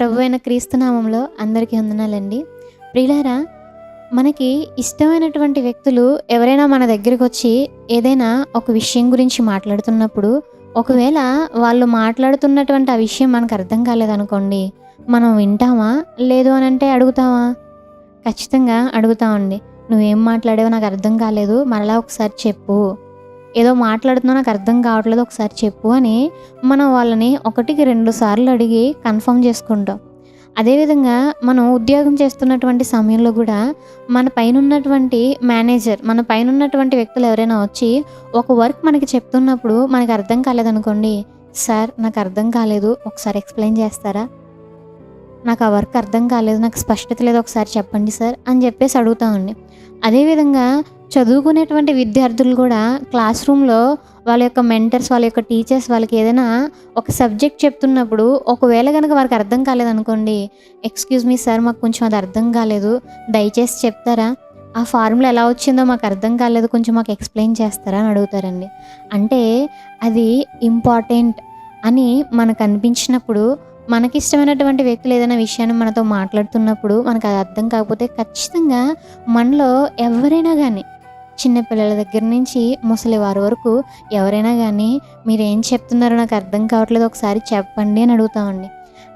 ప్రభు అయిన క్రీస్తునామంలో అందరికీ వందనాలండి. ప్రియులారా మనకి ఇష్టమైనటువంటి వ్యక్తులు ఎవరైనా మన దగ్గరికి వచ్చి ఏదైనా ఒక విషయం గురించి మాట్లాడుతున్నప్పుడు ఒకవేళ వాళ్ళు మాట్లాడుతున్నటువంటి ఆ విషయం మనకు అర్థం కాలేదనుకోండి మనం వింటామా? లేదు అని అంటే అడుగుతామా ఖచ్చితంగా అడుగుతామండి. నువ్వేం మాట్లాడావో నాకు అర్థం కాలేదు మరలా ఒకసారి చెప్పు. ఏదో మాట్లాడుతున్నా నాకు అర్థం కావట్లేదు ఒకసారి చెప్పు అని మనం వాళ్ళని ఒకటికి రెండు సార్లు అడిగి కన్ఫర్మ్ చేసుకుంటాం. అదేవిధంగా మనం ఉద్యోగం చేస్తున్నటువంటి సమయంలో కూడా మన పైన ఉన్నటువంటి మేనేజర్ మన పైన ఉన్నటువంటి వ్యక్తులు ఎవరైనా వచ్చి ఒక వర్క్ మనకి చెప్తున్నప్పుడు మనకు అర్థం కాలేదనుకోండి సార్ నాకు అర్థం కాలేదు ఒకసారి ఎక్స్ప్లెయిన్ చేస్తారా? నాకు ఆ వర్క్ అర్థం కాలేదు నాకు స్పష్టత లేదు ఒకసారి చెప్పండి సార్ అని చెప్పేసి అడుగుతామండి అదేవిధంగా చదువుకునేటువంటి విద్యార్థులు కూడా క్లాస్ రూమ్లో వాళ్ళ యొక్క మెంటర్స్ వాళ్ళ యొక్క టీచర్స్ వాళ్ళకి ఏదైనా ఒక సబ్జెక్ట్ చెప్తున్నప్పుడు ఒకవేళ కనుక వారికి అర్థం కాలేదనుకోండి ఎక్స్క్యూజ్ మీ సార్ మాకు కొంచెం అది అర్థం కాలేదు దయచేసి చెప్తారా? ఆ ఫార్ములా ఎలా వచ్చిందో మాకు అర్థం కాలేదు కొంచెం మాకు ఎక్స్ప్లెయిన్ చేస్తారా? అని అడుగుతారండి. అంటే అది ఇంపార్టెంట్ అని మనకు అనిపించినప్పుడు మనకి ఇష్టమైనటువంటి వ్యక్తులు ఏదైనా విషయాన్ని మనతో మాట్లాడుతున్నప్పుడు మనకు అది అర్థం కాకపోతే ఖచ్చితంగా మనలో ఎవరైనా కానీ చిన్నపిల్లల దగ్గర నుంచి ముసలి వారి వరకు ఎవరైనా కానీ మీరు ఏం చెప్తున్నారో నాకు అర్థం కావట్లేదు ఒకసారి చెప్పండి అని అడుగుతామండి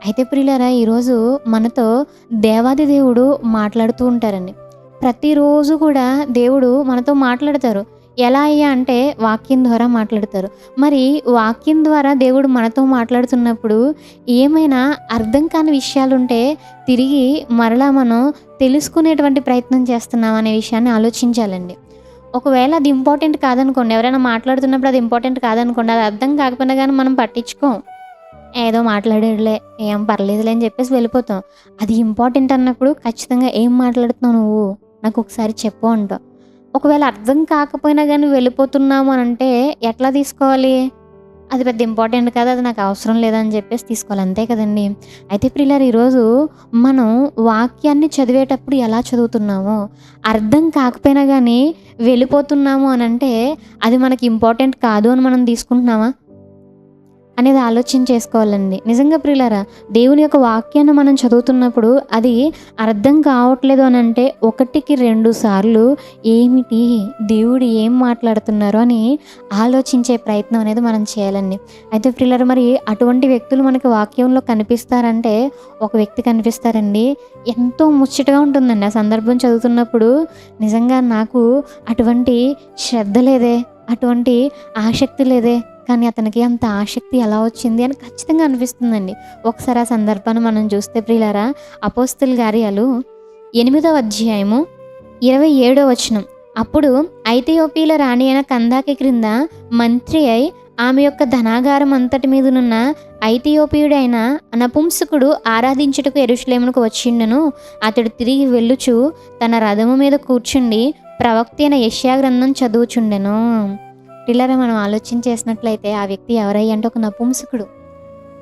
అయితే ప్రియులరా ఈరోజు మనతో దేవాది దేవుడు మాట్లాడుతూ ఉంటారండి. ప్రతిరోజు కూడా దేవుడు మనతో మాట్లాడతారు. ఎలా అయ్యా అంటే వాక్యం ద్వారా మాట్లాడతారు. మరి వాక్యం ద్వారా దేవుడు మనతో మాట్లాడుతున్నప్పుడు ఏమైనా అర్థం కాని విషయాలు ఉంటే తిరిగి మరలా మనం తెలుసుకునేటువంటి ప్రయత్నం చేస్తున్నాం అనే విషయాన్ని ఆలోచించాలండి. ఒకవేళ అది ఇంపార్టెంట్ కాదనుకోండి ఎవరైనా మాట్లాడుతున్నప్పుడు అది ఇంపార్టెంట్ కాదనుకోండి అది అర్థం కాకపోయినా కానీ మనం పట్టించుకోం. ఏదో మాట్లాడేడులే ఏం పర్లేదులే అని చెప్పేసి వెళ్ళిపోతాం. అది ఇంపార్టెంట్ అన్నప్పుడు ఖచ్చితంగా ఏం మాట్లాడుతున్నావు నువ్వు? నాకు ఒకసారి చెప్పు అంటావు ఒకవేళ అర్థం కాకపోయినా కానీ వెళ్ళిపోతున్నాము అని అంటే ఎట్లా తీసుకోవాలి? అది పెద్ద ఇంపార్టెంట్ కాదు అది నాకు అవసరం లేదని చెప్పేసి తీసుకోవాలి. అంతే కదండి. అయితే ప్రిల్లర్ ఈరోజు మనం వాక్యాన్ని చదివేటప్పుడు ఎలా చదువుతున్నామో అర్థం కాకపోయినా కానీ వెళ్ళిపోతున్నాము అని అంటే అది మనకి ఇంపార్టెంట్ కాదు అని మనం తీసుకుంటున్నామా? అనేది ఆలోచన చేసుకోవాలండి. నిజంగా ప్రియులారా దేవుని యొక్క వాక్యాన్ని మనం చదువుతున్నప్పుడు అది అర్థం కావట్లేదు అని అంటే ఒకటికి రెండు సార్లు ఏమిటి దేవుడు ఏం మాట్లాడుతున్నారు అని ఆలోచించే ప్రయత్నం అనేది మనం చేయాలండి. అయితే ప్రియులారా మరి అటువంటి వ్యక్తులు మనకి వాక్యంలో కనిపిస్తారంటే ఒక వ్యక్తి కనిపిస్తారండి. ఎంతో ముచ్చటగా ఉంటుందండి. ఆ సందర్భం చదువుతున్నప్పుడు నిజంగా నాకు అటువంటి శ్రద్ధ లేదే అటువంటి ఆసక్తి లేదే కానీ అతనికి అంత ఆసక్తి ఎలా వచ్చింది అని ఖచ్చితంగా అనిపిస్తుందండి. ఒకసారి ఆ సందర్భాన్ని మనం చూస్తే ప్రియులారా అపోస్తుల కార్యాలు ఎనిమిదవ అధ్యాయము ఇరవై ఏడో వచనం. అప్పుడు ఐథియోపియల రాణి అయిన కందాకి క్రింద మంత్రి అయి ఆమె యొక్క ధనాగారం అంతటి మీదనున్న ఐథియోపియుడైన నపుంసకుడు ఆరాధించుటకు ఎరుషులేమునకు వచ్చిండను. అతడు తిరిగి వెళ్ళుచు తన రథము మీద కూర్చుండి ప్రవక్తి అయిన యష్యా గ్రంథం చదువుచుండెను. పిల్లరా మనం ఆలోచన చేసినట్లయితే ఆ వ్యక్తి ఎవరయ్యా అంటే ఒక నపుంసకుడు.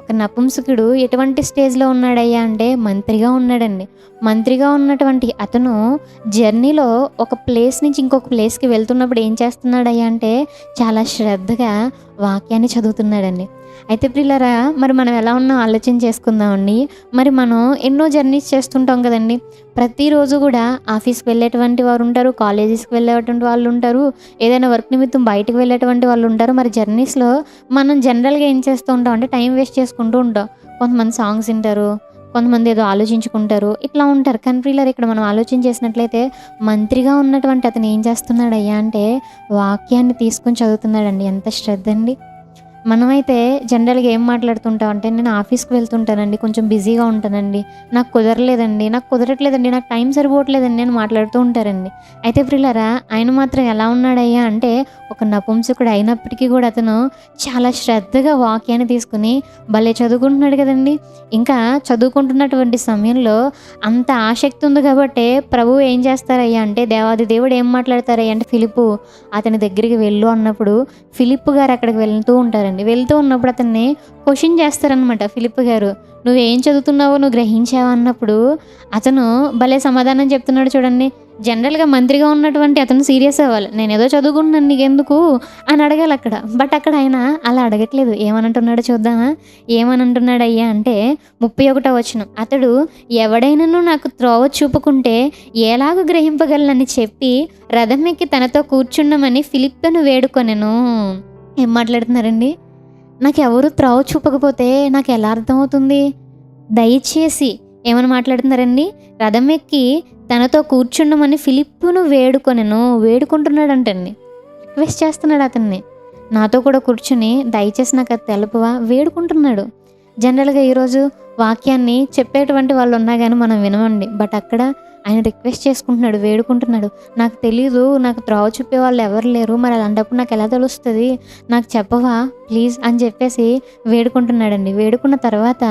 ఒక నపుంసకుడు ఎటువంటి స్టేజ్లో ఉన్నాడయ్యా అంటే మంత్రిగా ఉన్నాడండి. మంత్రిగా ఉన్నటువంటి అతను జర్నీలో ఒక ప్లేస్ నుంచి ఇంకొక ప్లేస్కి వెళ్తున్నప్పుడు ఏం చేస్తున్నాడయ్యా అంటే చాలా శ్రద్ధగా వాక్యాన్ని చదువుతున్నాడండి. అయితే ప్రిల్లరా మరి మనం ఎలా ఉన్నా? ఆలోచన చేసుకుందామండి. మరి మనం ఎన్నో జర్నీస్ చేస్తుంటాం కదండి. ప్రతిరోజు కూడా ఆఫీస్కి వెళ్ళేటువంటి వారు ఉంటారు కాలేజెస్కి వెళ్ళేటువంటి వాళ్ళు ఉంటారు ఏదైనా వర్క్ నిమిత్తం బయటకు వెళ్ళేటువంటి వాళ్ళు ఉంటారు. మరి జర్నీస్లో మనం జనరల్గా ఏం చేస్తూ ఉంటాం అంటే టైం వేస్ట్ చేసుకుంటూ ఉంటాం. కొంతమంది సాంగ్స్ వింటారు కొంతమంది ఏదో ఆలోచించుకుంటారు ఇట్లా ఉంటారు. కానీ ప్రిల్లర్ ఇక్కడ మనం ఆలోచన చేసినట్లయితే మంత్రిగా ఉన్నటువంటి అతను ఏం చేస్తున్నాడయ్యా అంటే వాక్యాన్ని తీసుకొని చదువుతున్నాడండి. ఎంత శ్రద్ధ అండి. మనమైతే జనరల్గా ఏం మాట్లాడుతుంటాం అంటే నేను ఆఫీస్కి వెళ్తుంటానండి కొంచెం బిజీగా ఉంటానండి నాకు కుదరలేదండి నాకు కుదరట్లేదండి నాకు టైం సరిపోవట్లేదండి నేను మాట్లాడుతూ ఉంటారండి. అయితే ప్రిలరా ఆయన మాత్రం ఎలా ఉన్నాడయ్యా అంటే ఒక నపుంసకుడు అయినప్పటికీ కూడా అతను చాలా శ్రద్ధగా వాక్యాన్ని తీసుకుని భలే చదువుకుంటున్నాడు కదండి. ఇంకా చదువుకుంటున్నటువంటి సమయంలో అంత ఆసక్తి ఉంది కాబట్టి ప్రభు ఏం చేస్తారయ్యా అంటే దేవాది దేవుడు ఏం మాట్లాడతారయ్యా? అంటే ఫిలిపు అతని దగ్గరికి వెళ్ళు అన్నప్పుడు ఫిలిప్ గారు అక్కడికి వెళ్తూ ఉంటారండి. వెళ్తున్నాడండి వెళ్తూ ఉన్నప్పుడు అతన్ని క్వశ్చన్ చేస్తారనమాట ఫిలిప్ గారు. నువ్వేం చదువుతున్నావో నువ్వు గ్రహించావా? అన్నప్పుడు అతను భలే సమాధానం చెప్తున్నాడు చూడండి. జనరల్గా మంత్రిగా ఉన్నటువంటి అతను సీరియస్ అవ్వాలి. నేను ఏదో చదువుకుంటున్నాను నీకెందుకు? అని అడగాలి అక్కడ. బట్ అక్కడ ఆయన అలా అడగట్లేదు. ఏమనంటున్నాడో చూద్దామా? ఏమనంటున్నాడు అయ్యా అంటే ముప్పై ఒకటో వచనం. అతడు ఎవడైనాను నాకు త్రోవ చూపుకుంటే ఎలాగ గ్రహింపగలనని చెప్పి రథం ఎక్కి తనతో కూర్చున్నామని ఫిలిప్ను వేడుకొనెను. ఏం మాట్లాడుతున్నారండి? నాకు ఎవరు చూపకపోతే నాకు ఎలా అర్థమవుతుంది? దయచేసి ఏమని మాట్లాడుతున్నారండి? రథం ఎక్కి తనతో కూర్చుండమని ఫిలిప్పును వేడుకొనెను వేడుకుంటున్నాడంటండి. రిక్వెస్ట్ చేస్తున్నాడు అతన్ని. నాతో కూడా కూర్చుని దయచేసి నాకు అది తెలుపువా? వేడుకుంటున్నాడు. జనరల్గా ఈరోజు వాక్యాన్ని చెప్పేటువంటి వాళ్ళు ఉన్నా కానీ మనం వినమండి. బట్ అక్కడ ఆయన రిక్వెస్ట్ చేసుకుంటున్నాడు వేడుకుంటున్నాడు. నాకు తెలీదు నాకు త్రోవ చూపే వాళ్ళు ఎవరు లేరు. మరి అలాంటప్పుడు నాకు ఎలా తెలుస్తుంది? నాకు చెప్పవా? ప్లీజ్ అని చెప్పేసి వేడుకుంటున్నాడండి. వేడుకున్న తర్వాత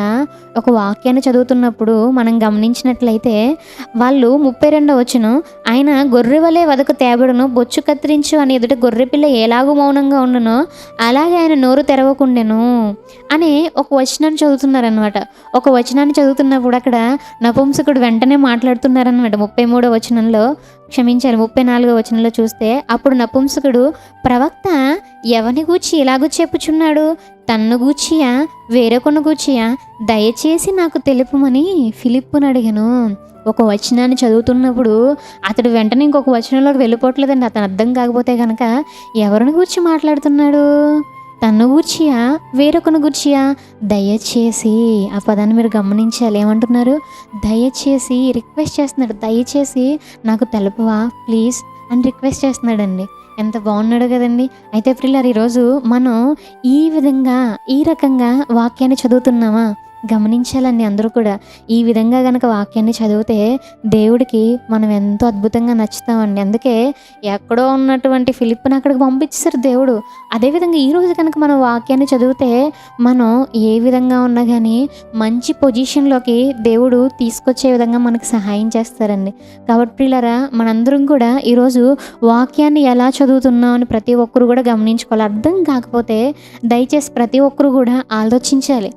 ఒక వాక్యాన్ని చదువుతున్నప్పుడు మనం గమనించినట్లయితే వాళ్ళు ముప్పై రెండో వచ్చిన ఆయన గొర్రె వలె వదకు తేబడును బొచ్చు కత్తిరించు అని ఎదుట గొర్రె పిల్ల ఎలాగూ మౌనంగా ఉండునో అలాగే ఆయన నోరు తెరవకుండెను అని ఒక వచనాన్ని చదువుతున్నారనమాట ఒక వచనాన్ని చదువుతున్నప్పుడు అక్కడ నపుంసకుడు వెంటనే మాట్లాడుతున్నారనమాట ముప్పై మూడో వచనంలో క్షమించారు ముప్పై నాలుగో వచనంలో చూస్తే అప్పుడు నపుంసకుడు ప్రవక్త ఎవని గూర్చి ఇలాగూ చెప్పుచున్నాడు? తన్ను గూర్చియా? వేరొకను గూర్చియా? దయచేసి నాకు తెలుపమని ఫిలిప్పును అడిగాను. ఒక వచనాన్ని చదువుతున్నప్పుడు అతడు వెంటనే ఇంకొక వచనంలోకి వెళ్ళిపోవట్లేదండి. అతను అర్థం కాకపోతే కనుక ఎవరిని గురించి మాట్లాడుతున్నాడు? తన్ను గూర్చియా వేరొకను గూర్చియా దయచేసి ఆ పదాన్ని మీరు గమనించాలి. ఏమంటున్నారు? దయచేసి రిక్వెస్ట్ చేస్తున్నాడు. దయచేసి నాకు తెలుపవా ప్లీజ్ అని రిక్వెస్ట్ చేస్తున్నాడండి. ఎంత బాగున్నాడు కదండి. అయితే ప్రిల్లర్ ఈరోజు మనం ఈ విధంగా ఈ రకంగా వాక్యాన్ని చదువుతున్నామా? గమనించాలండి అందరూ కూడా. ఈ విధంగా కనుక వాక్యాన్ని చదివితే దేవుడికి మనం ఎంతో అద్భుతంగా నచ్చుతామండి. అందుకే ఎక్కడో ఉన్నటువంటి ఫిలిప్ని అక్కడికి పంపించారు దేవుడు. అదేవిధంగా ఈరోజు కనుక మనం వాక్యాన్ని చదివితే మనం ఏ విధంగా ఉన్నా కానీ మంచి పొజిషన్లోకి దేవుడు తీసుకొచ్చే విధంగా మనకు సహాయం చేస్తారండి. కాబట్టి ప్రియులరా మనందరం కూడా ఈరోజు వాక్యాన్ని ఎలా చదువుతున్నాం అని ప్రతి ఒక్కరు కూడా గమనించుకోవాలి. అర్థం కాకపోతే దయచేసి ప్రతి ఒక్కరు కూడా ఆలోచించాలి.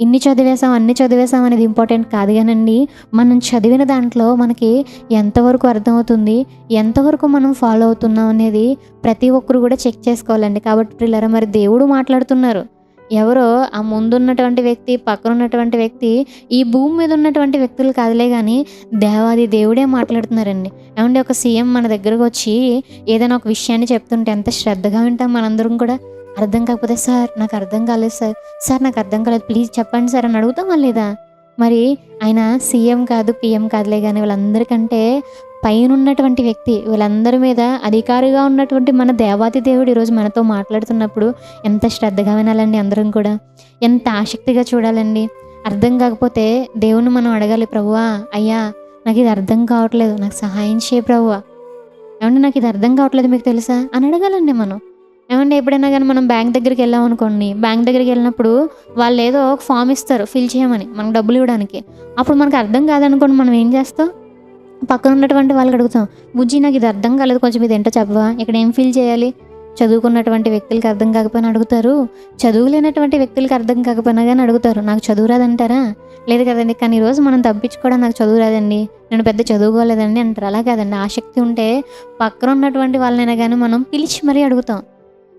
ఇన్ని చదివేసాం అన్ని చదివేశాం అనేది ఇంపార్టెంట్ కాదు కానండి. మనం చదివిన దాంట్లో మనకి ఎంతవరకు అర్థమవుతుంది ఎంతవరకు మనం ఫాలో అవుతున్నాం అనేది ప్రతి ఒక్కరు కూడా చెక్ చేసుకోవాలండి. కాబట్టి పిల్లరా మరి దేవుడు మాట్లాడుతున్నారు. ఎవరో ఆ ముందున్నటువంటి వ్యక్తి పక్కన ఉన్నటువంటి వ్యక్తి ఈ భూమి మీద ఉన్నటువంటి వ్యక్తులు కాదులే కానీ దేవాది దేవుడే మాట్లాడుతున్నారండి. ఏమంటే ఒక సీఎం మన దగ్గరకు వచ్చి ఏదైనా ఒక విషయాన్ని చెప్తుంటే ఎంత శ్రద్ధగా వింటాం మనందరం కూడా. అర్థం కాకపోతే సార్ నాకు అర్థం కాలేదు సార్. సార్ నాకు అర్థం కాలేదు. ప్లీజ్ చెప్పండి సార్ అని అడుగుతామా లేదా? మరి ఆయన సీఎం కాదు పిఎం కాదులే కానీ వీళ్ళందరికంటే పైన ఉన్నటువంటి వ్యక్తి వీళ్ళందరి మీద అధికారిగా ఉన్నటువంటి మన దేవాతి దేవుడు ఈరోజు మనతో మాట్లాడుతున్నప్పుడు ఎంత శ్రద్ధగా వినాలండి అందరం కూడా. ఎంత ఆసక్తిగా చూడాలండి. అర్థం కాకపోతే దేవుని మనం అడగాలి ప్రభువా అయ్యా నాకు ఇది అర్థం కావట్లేదు. నాకు సహాయం చేయ ప్రభువా. ఏమంటే నాకు ఇది అర్థం కావట్లేదు మీకు తెలుసా? అని అడగాలండి మనం. ఏమంటే ఎప్పుడైనా కానీ మనం బ్యాంక్ దగ్గరికి వెళ్ళాం అనుకోండి బ్యాంక్ దగ్గరికి వెళ్ళినప్పుడు వాళ్ళు ఏదో ఒక ఫామ్ ఇస్తారు ఫిల్ చేయమని మనకు డబ్బులు ఇవ్వడానికి. అప్పుడు మనకు అర్థం కాదనుకోండి మనం ఏం చేస్తాం? పక్కన ఉన్నటువంటి వాళ్ళకి అడుగుతాం బుజ్జి నాకు ఇది అర్థం కాలేదు కొంచెం ఇది ఏంటో చెప్పవా? ఇక్కడ ఏం ఫిల్ చేయాలి? చదువుకున్నటువంటి వ్యక్తులకి అర్థం కాకపోయినా అడుగుతారు చదువులేనటువంటి వ్యక్తులకి అర్థం కాకపోయినా కానీ అడుగుతారు నాకు చదువు రాదంటారా? లేదు కదండి కానీ ఈరోజు మనం తప్పించుకోవడం నాకు చదువు రాదండి నేను పెద్ద చదువుకోలేదండి అంటారు. అలా కాదండి ఆసక్తి ఉంటే పక్కన ఉన్నటువంటి వాళ్ళనైనా కానీ మనం పిలిచి మరీ అడుగుతాం.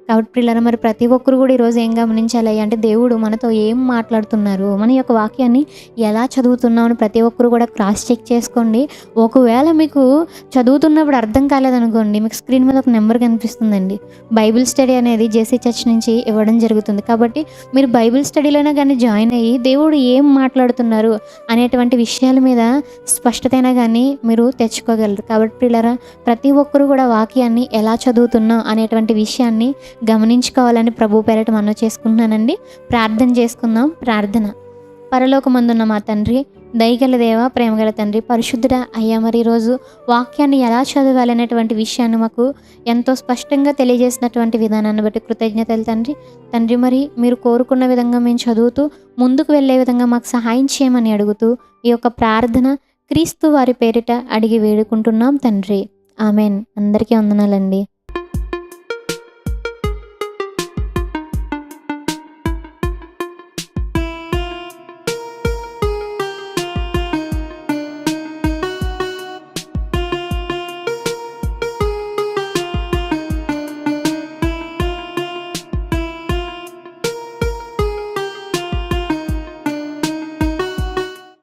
కాబట్టి పిల్లల మరి ప్రతి ఒక్కరు కూడా ఈరోజు ఏం గమనించాలి అంటే దేవుడు మనతో ఏం మాట్లాడుతున్నారు? మన యొక్క వాక్యాన్ని ఎలా చదువుతున్నామని ప్రతి ఒక్కరు కూడా క్రాస్ చెక్ చేసుకోండి. ఒకవేళ మీకు చదువుతున్నప్పుడు అర్థం కాలేదనుకోండి మీకు స్క్రీన్ మీద ఒక నెంబర్ కనిపిస్తుందండి. బైబిల్ స్టడీ అనేది జేసీ చర్చ్ నుంచి ఇవ్వడం జరుగుతుంది. కాబట్టి మీరు బైబిల్ స్టడీలోనే కానీ జాయిన్ అయ్యి దేవుడు ఏం మాట్లాడుతున్నారు అనేటువంటి విషయాల మీద స్పష్టతైనా కానీ మీరు తెచ్చుకోగలరు. కాబట్టి పిల్లరా ప్రతి ఒక్కరు కూడా వాక్యాన్ని ఎలా చదువుతున్నాం అనేటువంటి విషయాన్ని గమనించుకోవాలని ప్రభు పేరట మనం చేసుకుంటున్నానండి. ప్రార్థన చేసుకుందాం. ప్రార్థన. పరలోకమందున్న మా తండ్రి దయగల దేవ ప్రేమగల తండ్రి పరిశుద్ధుడ అయ్యా మరి ఈరోజు వాక్యాన్ని ఎలా చదవాలనేటువంటి విషయాన్ని మాకు ఎంతో స్పష్టంగా తెలియజేసినటువంటి విధానాన్ని బట్టి కృతజ్ఞతలు తండ్రి. తండ్రి మరి మీరు కోరుకున్న విధంగా మేము చదువుతూ ముందుకు వెళ్ళే విధంగా మాకు సహాయం చేయమని అడుగుతూ ఈ యొక్క ప్రార్థన క్రీస్తు వారి పేరిట అడిగి వేడుకుంటున్నాం తండ్రి. ఆమెన్. అందరికీ వందనాలండి.